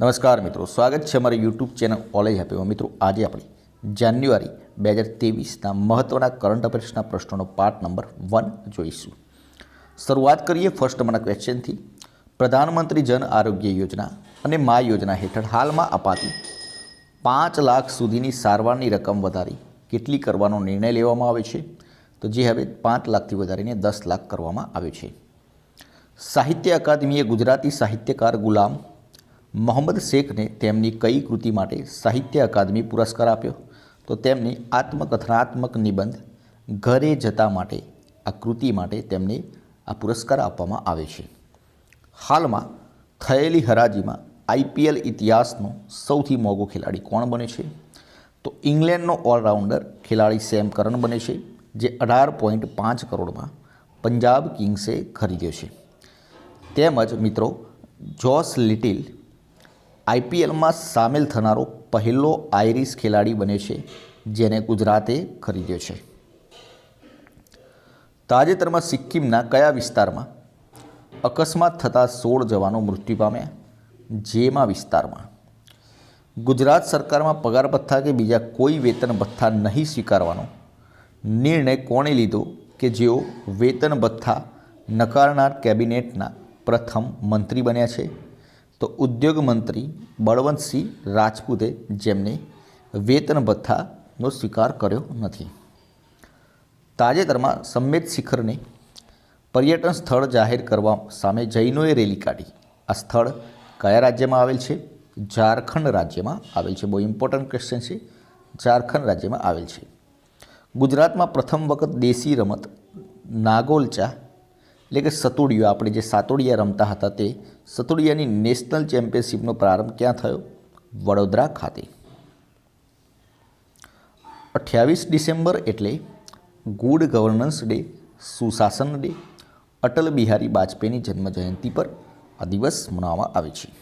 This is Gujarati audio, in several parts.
નમસ્કાર મિત્રો, સ્વાગત છે અમારી યુટ્યુબ ચેનલ ઓલેજ હેપીમાં મિત્રો, આજે આપણે જાન્યુઆરી બે હજાર ત્રેવીસના મહત્ત્વના કરંટ અફેર્સના પ્રશ્નોનો પાર્ટ નંબર વન જોઈશું. શરૂઆત કરીએ ફર્સ્ટ નંબરના ક્વેશ્ચનથી પ્રધાનમંત્રી જન આરોગ્ય યોજના અને મા યોજના હેઠળ હાલમાં અપાતી પાંચ લાખ સુધીની સારવારની રકમ વધારી કેટલી કરવાનો નિર્ણય લેવામાં આવે છે? તો જે હવે પાંચ લાખથી વધારીને દસ લાખ કરવામાં આવ્યો છે. સાહિત્ય અકાદમીએ ગુજરાતી સાહિત્યકાર ગુલામ મોહમ્મદ શેખને તેમની કઈ કૃતિ માટે સાહિત્ય અકાદમી પુરસ્કાર આપ્યો? તો તેમની આત્મકથનાત્મક નિબંધ, ઘરે જતા માટે આ કૃતિ માટે તેમને આ પુરસ્કાર આપવામાં આવે છે. હાલમાં થયેલી હરાજીમાં આઈપીએલ ઇતિહાસનો સૌથી મોંઘો ખેલાડી કોણ બને છે? તો ઇંગ્લેન્ડનો ઓલરાઉન્ડર ખેલાડી સેમ કરન બને છે, જે અઢાર પોઈન્ટ પાંચ કરોડમાં પંજાબ કિંગ્સે ખરીદ્યો છે. તેમજ મિત્રો જોસ લિટિલ આઈપીએલમાં સામેલ થનારો પહેલો આઈરિશ ખેલાડી બને છે, જેને ગુજરાતે ખરીદ્યો છે. તાજેતરમાં સિક્કિમના કયા વિસ્તારમાં અકસ્માત થતાં સોળ જવાનો મૃત્યુ પામ્યા? જેમાં વિસ્તારમાં ગુજરાત સરકારમાં પગાર ભથ્થા કે બીજા કોઈ વેતન ભથ્થા નહીં સ્વીકારવાનો નિર્ણય કોણે લીધો કે જેઓ વેતન ભથ્થા નકારનાર કેબિનેટના પ્રથમ મંત્રી બન્યા છે? તો ઉદ્યોગ મંત્રી બળવંતસિંહ રાજપૂતે જેમને વેતન ભથ્થાનો સ્વીકાર કર્યો નથી. તાજેતરમાં સંમેત શિખરને પર્યટન સ્થળ જાહેર કરવા સામે જૈનોએ રેલી કાઢી. આ સ્થળ કયા રાજ્યમાં આવેલ છે? ઝારખંડ રાજ્યમાં આવેલ છે. બહુ ઇમ્પોર્ટન્ટ ક્વેશ્ચન છે. ઝારખંડ રાજ્યમાં આવેલ છે. ગુજરાતમાં પ્રથમ વખત દેશી રમત નાગોલચા એટલે કે સતોડિયો, આપણે જે સાતોડિયા રમતા હતા તે સતોડિયાની નેશનલ ચેમ્પિયનશિપનો પ્રારંભ ક્યાં થયો? વડોદરા ખાતે. અઠ્યાવીસ ડિસેમ્બર એટલે ગુડ ગવર્નન્સ ડે, સુશાસન ડે, અટલ બિહારી વાજપેયીની જન્મજયંતિ પર આ દિવસ મનાવવામાં આવે છે.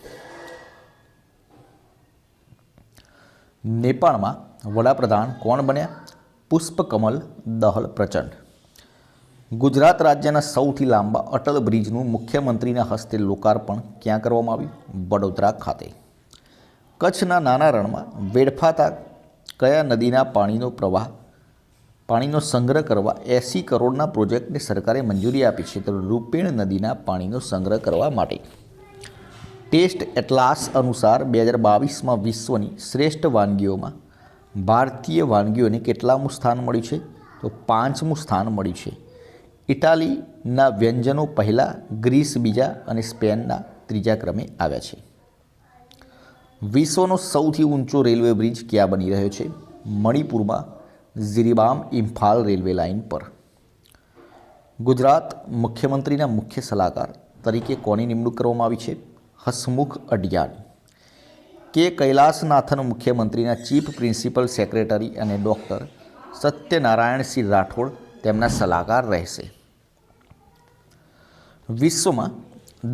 નેપાળમાં વડાપ્રધાન કોણ બન્યા? પુષ્પકમલ દહલ પ્રચંડ. ગુજરાત રાજ્યના સૌથી લાંબા અટલ બ્રિજનું મુખ્યમંત્રીના હસ્તે લોકાર્પણ ક્યાં કરવામાં આવ્યું? વડોદરા ખાતે. કચ્છના નાના રણમાં વેડફાતા કયા નદીના પાણીનો પ્રવાહ, પાણીનો સંગ્રહ કરવા એંસી કરોડના પ્રોજેક્ટને સરકારે મંજૂરી આપી છે તો રૂપેણ નદીના પાણીનો સંગ્રહ કરવા માટે. ટેસ્ટ એટલાસ અનુસાર બે હજાર બાવીસમાં વિશ્વની શ્રેષ્ઠ વાનગીઓમાં ભારતીય વાનગીઓને કેટલામું સ્થાન મળ્યું છે? તો પાંચમું સ્થાન મળ્યું છે. ઇટાલીના વ્યંજનો પહેલાં ગ્રીસ બીજા અને સ્પેનના ત્રીજા ક્રમે આવ્યા છે. વિશ્વનો સૌથી ઊંચો રેલવે બ્રિજ ક્યાં બની રહ્યો છે? મણિપુરમાં ઝિરીબામ ઇમ્ફાલ રેલવે લાઇન પર. ગુજરાત મુખ્યમંત્રીના મુખ્ય સલાહકાર તરીકે કોની નિમણૂક કરવામાં આવી છે? હસમુખ અડિયાણી કે કૈલાસનાથન મુખ્યમંત્રીના ચીફ પ્રિન્સિપલ સેક્રેટરી અને ડૉક્ટર સત્યનારાયણસિંહ રાઠોડ તેમના સલાહકાર રહેશે? વિશ્વમાં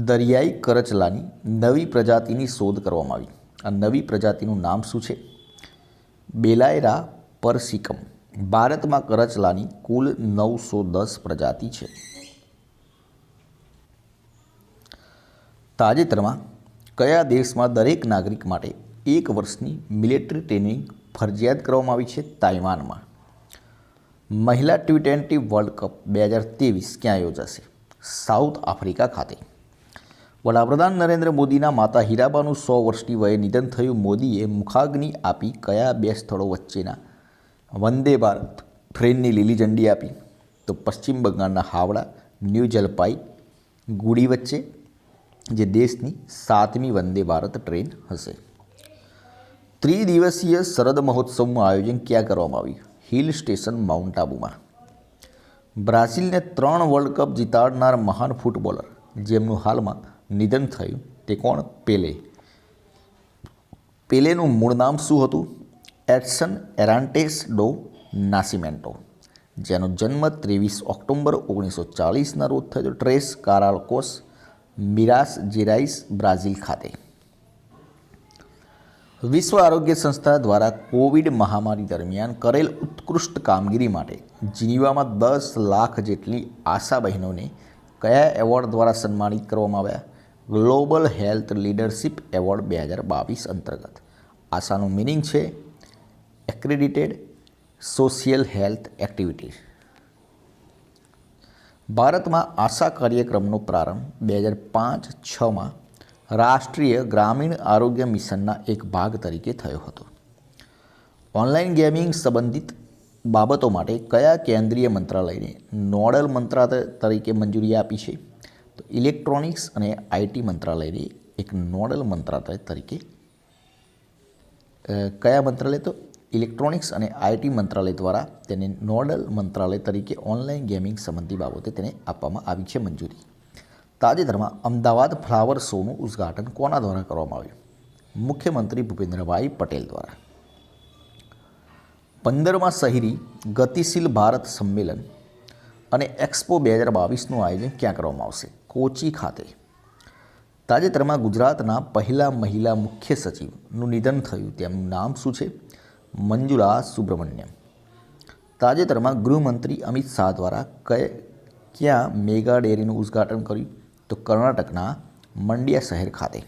દરિયાઈ કરચલાની નવી પ્રજાતિની શોધ કરવામાં આવી. આ નવી પ્રજાતિનું નામ શું છે? બેલાયરા પરસિકમ. ભારતમાં કરચલાની કુલ નવસો દસ પ્રજાતિ છે. તાજેતરમાં કયા દેશમાં દરેક નાગરિક માટે એક વર્ષની મિલિટરી ટ્રેનિંગ ફરજિયાત કરવામાં આવી છે? તાઇવાનમાં. મહિલા ટી ટ્વેન્ટી વર્લ્ડ કપ બે હજાર ત્રેવીસ ક્યાં યોજાશે? સાઉથ આફ્રિકા ખાતે. વડાપ્રધાન નરેન્દ્ર મોદીના માતા હીરાબાનું સો વર્ષની વયે નિધન થયું. મોદીએ મુખાગ્નિ આપી કયા બે સ્થળો વચ્ચેના વંદે ભારત ટ્રેનની લીલી ઝંડી આપી? તો પશ્ચિમ બંગાળના હાવડા, ન્યૂ જલપાઈ, ગુડી વચ્ચે, જે દેશની સાતમી વંદે ભારત ટ્રેન હશે. ત્રિદિવસીય શરદ મહોત્સવનું આયોજન ક્યાં કરવામાં આવ્યું? હિલ સ્ટેશન, માઉન્ટ આબુમાં. બ્રાઝિલને ત્રણ વર્લ્ડ કપ જીતાડનાર મહાન ફૂટબોલર, જેમનું હાલમાં નિધન થયું તે કોણ? પેલે. પેલેનું મૂળ નામ શું હતું? એડસન એરાન્ટેસ ડો નાસિમેન્ટો, જેનો જન્મ ત્રેવીસ ઓક્ટોબર ઓગણીસો ચાલીસના રોજ થયો. ટ્રેસ કારાલકોસ મિરાસ જીરાઇસ બ્રાઝિલ ખાતે. વિશ્વ આરોગ્ય સંસ્થા દ્વારા કોવિડ મહામારી દરમિયાન કરેલ ઉત્કૃષ્ટ કામગીરી માટે જીનીવામાં દસ લાખ જેટલી આશા બહેનોને કયા એવોર્ડ દ્વારા સન્માનિત કરવામાં આવ્યા? ગ્લોબલ હેલ્થ લીડરશિપ એવોર્ડ બે હજાર બાવીસ અંતર્ગત. આશાનું મિનિંગ છે એક્રેડિટેડ સોશિયલ હેલ્થ એક્ટિવિટી ભારતમાં આશા કાર્યક્રમનો પ્રારંભ બે હજાર પાંચ છમાં રાષ્ટ્રીય ગ્રામીણ આરોગ્ય મિશનના એક ભાગ તરીકે થયો હતો. ઓનલાઈન ગેમિંગ સંબંધિત બાબતો માટે કયા કેન્દ્રીય મંત્રાલયને નોડલ મંત્રાલય તરીકે મંજૂરી આપી છે? તો ઇલેક્ટ્રોનિક્સ અને આઈટી મંત્રાલયને એક નોડલ મંત્રાલય તરીકે. કયા મંત્રાલય તો? ઇલેક્ટ્રોનિક્સ અને આઈટી મંત્રાલય દ્વારા તેને નોડલ મંત્રાલય તરીકે ઓનલાઈન ગેમિંગ સંબંધી બાબતે તેને આપવામાં આવી છે મંજૂરી. તાજેતરમાં અમદાવાદ ફ્લાવર શોનું ઉદ્ઘાટન કોના દ્વારા કરવામાં આવ્યું? મુખ્યમંત્રી ભૂપેન્દ્રભાઈ પટેલ દ્વારા. પંદરમાં શહેરી ગતિશીલ ભારત સંમેલન અને એક્સપો બે હજાર બાવીસનું આયોજન ક્યાં કરવામાં આવશે? કોચી ખાતે. તાજેતરમાં ગુજરાતના પહેલા મહિલા મુખ્ય સચિવનું નિધન થયું. તેમનું નામ શું છે? મંજુળા સુબ્રમણ્યમ. તાજેતરમાં ગૃહમંત્રી અમિત શાહ દ્વારા કય, ક્યાં મેગા ડેરીનું ઉદ્ઘાટન કર્યું? તો કર્ણાટકના મંડ્યા શહેર ખાતે.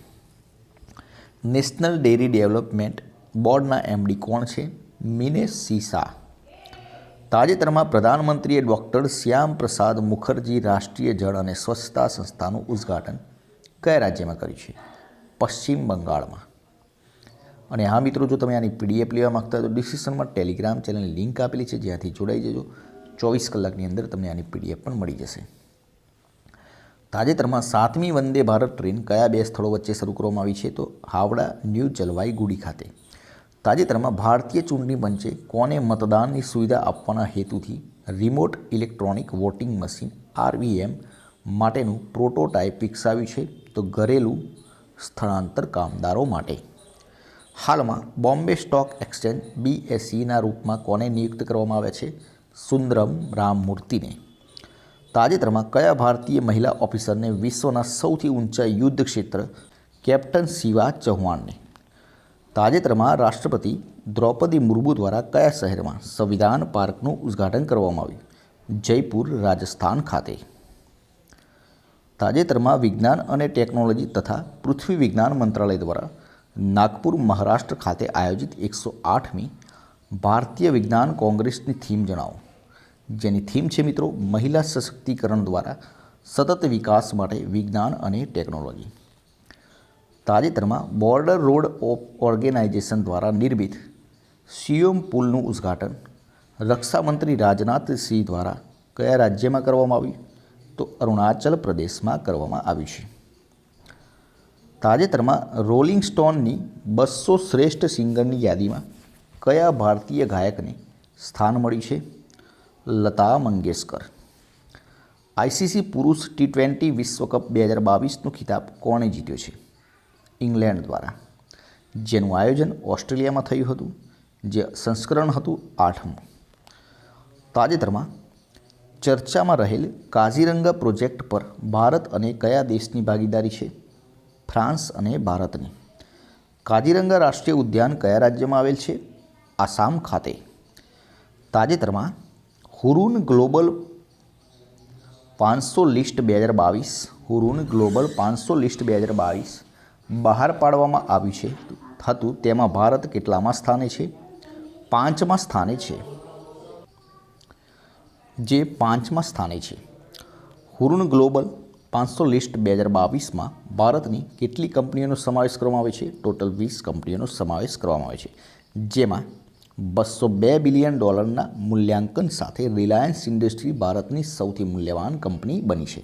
નેશનલ ડેરી ડેવલપમેન્ટ બોર્ડના એમડી કોણ છે? મિનેશ સીસા. તાજેતરમાં પ્રધાનમંત્રીએ ડૉક્ટર શ્યામ પ્રસાદ મુખર્જી રાષ્ટ્રીય જળ અને સ્વચ્છતા સંસ્થાનું ઉદ્ઘાટન કયા રાજ્યમાં કર્યું છે? પશ્ચિમ બંગાળમાં. અને હા મિત્રો, જો તમે આની પીડીએફ લેવા માગતા તો ડિસ્ક્રિપ્શનમાં ટેલિગ્રામ ચેનલ લિંક આપેલી છે, જ્યાંથી જોડાઈ જજો. ચોવીસ કલાકની અંદર તમને આની પીડીએફ પણ મળી જશે. તાજેતરમાં સાતમી વંદે ભારત ટ્રેન કયા બે સ્થળો વચ્ચે શરૂ કરવામાં આવી છે તો હાવડા ન્યૂ જલવાઈગુડી ખાતે. તાજેતરમાં ભારતીય ચૂંટણી પંચે કોને મતદાનની સુવિધા આપવાના હેતુથી remote electronic voting machine RVM માટેનું પ્રોટોટાઇપ વિકસાવ્યું છે તો ઘરેલું સ્થળાંતર કામદારો માટે. હાલમાં બોમ્બે સ્ટોક એક્સચેન્જ બીએસસીના રૂપમાં કોને નિયુક્ત કરવામાં આવ્યા છે? સુંદરમ રામમૂર્તિને. તાજેતરમાં કયા ભારતીય મહિલા ઓફિસરને વિશ્વના સૌથી ઊંચા યુદ્ધ ક્ષેત્ર કેપ્ટન શિવા ચૌહાણને? તાજેતરમાં રાષ્ટ્રપતિ દ્રૌપદી મુર્મુ દ્વારા કયા શહેરમાં સંવિધાન પાર્કનું ઉદ્ઘાટન કરવામાં આવ્યું? જયપુર, રાજસ્થાન ખાતે. તાજેતરમાં વિજ્ઞાન અને ટેકનોલોજી તથા પૃથ્વી વિજ્ઞાન મંત્રાલય દ્વારા નાગપુર, મહારાષ્ટ્ર ખાતે આયોજિત એકસો આઠમી ભારતીય વિજ્ઞાન કોંગ્રેસની થીમ જણાવો. જેની થીમ છે મિત્રો, મહિલા સશક્તિકરણ દ્વારા સતત વિકાસ માટે વિજ્ઞાન અને ટેકનોલોજી. તાજેતરમાં બોર્ડર રોડ ઓફ ઓર્ગેનાઇઝેશન દ્વારા નિર્મિત સિયોમ પુલનું ઉદ્ઘાટન રક્ષામંત્રી રાજનાથ સિંહ દ્વારા કયા રાજ્યમાં કરવામાં આવ્યું? તો અરુણાચલ પ્રદેશમાં કરવામાં આવ્યું છે. તાજેતરમાં રોલિંગ સ્ટોનની બસો શ્રેષ્ઠ સિંગરની યાદીમાં કયા ભારતીય ગાયકને સ્થાન મળ્યું છે? લતા મંગેશકર. આઈસીસી પુરુષ ટી ટ્વેન્ટી વિશ્વકપ બે હજાર બાવીસનો ખિતાબ કોણે જીત્યો છે? ઇંગ્લેન્ડ દ્વારા. જેનું આયોજન ઓસ્ટ્રેલિયામાં થયું હતું, જે સંસ્કરણ હતું આઠમું. તાજેતરમાં ચર્ચામાં રહેલ કાઝીરંગા પ્રોજેક્ટ પર ભારત અને કયા દેશની ભાગીદારી છે? ફ્રાન્સ અને ભારતની. કાઝીરંગા રાષ્ટ્રીય ઉદ્યાન કયા રાજ્યમાં આવેલ છે? આસામ ખાતે. તાજેતરમાં હુરુન ગ્લોબલ પાંચસો લિસ્ટ બે હજાર બાવીસ, હુરુન ગ્લોબલ પાંચસો લિસ્ટ બે હજાર બાવીસ બહાર પાડવામાં આવ્યું છે. હતું તેમાં ભારત કેટલામાં સ્થાને છે? પાંચમા સ્થાને છે. જે પાંચમા સ્થાને છે. હુરુન ગ્લોબલ પાંચસો લિસ્ટ બે હજાર બાવીસમાં ભારતની કેટલી કંપનીઓનો સમાવેશ કરવામાં આવે છે? ટોટલ વીસ કંપનીઓનો સમાવેશ કરવામાં આવે છે. જેમાં બસો બે બિલિયન ડોલરના મૂલ્યાંકન સાથે રિલાયન્સ ઇન્ડસ્ટ્રી ભારતની સૌથી મૂલ્યવાન કંપની બની છે.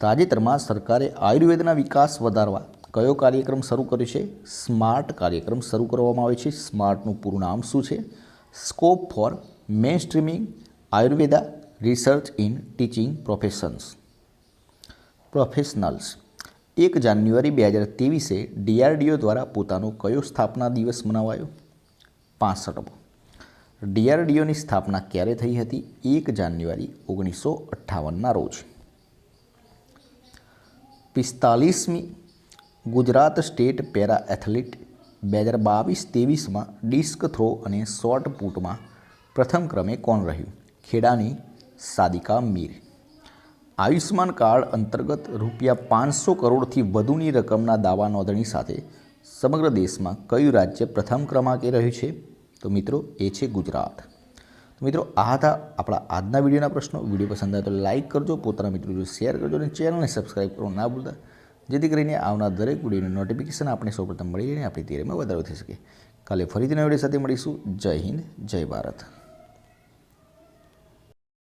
તાજેતરમાં સરકારે આયુર્વેદના વિકાસ વધારવા કયો કાર્યક્રમ શરૂ કર્યો છે? સ્માર્ટ કાર્યક્રમ શરૂ કરવામાં આવે છે. સ્માર્ટનું પૂરું નામ શું છે? Scope for mainstreaming Ayurveda research in teaching professions. Professionals. એક જાન્યુઆરી બે હજાર ત્રેવીસે ડીઆરડીઓ દ્વારા પોતાનો કયો સ્થાપના દિવસ મનાવાયો? પાસઠમો ડીઆરડીઓની સ્થાપના ક્યારે થઈ હતી? એક જાન્યુઆરી ઓગણીસો અઠ્ઠાવનના રોજ. પિસ્તાલીસમી ગુજરાત સ્ટેટ પેરા એથ્લેટ બે હજાર બાવીસ ત્રેવીસમાં ડિસ્ક થ્રો અને શોર્ટ પુટમાં પ્રથમ ક્રમે કોણ રહ્યું? ખેડાની સાદિકા મીર. આયુષ્માન કાર્ડ અંતર્ગત રૂપિયા પાંચસો કરોડથી વધુની રકમના દાવા નોંધણી સાથે સમગ્ર દેશમાં કયું રાજ્ય પ્રથમ ક્રમાંકે રહ્યું છે? તો મિત્રો, એ છે ગુજરાત. તો મિત્રો, આ હતા આપણા આજના વિડીયોના પ્રશ્નો. વીડિયો પસંદ આવે તો લાઇક કરજો, પોતાના મિત્રો જો શેર કરજો અને ચેનલને સબસ્ક્રાઈબ કરવાનું ના ભૂલતા, જેથી કરીને આવનાર દરેક વિડીયોનું નોટિફિકેશન આપણે સૌપ્રથમ મળી રહીને આપણી તૈયારીમાં વધારો થઈ શકે. કાલે ફરીથી નવા વીડિયો સાથે મળીશું. જય હિન્દ, જય ભારત.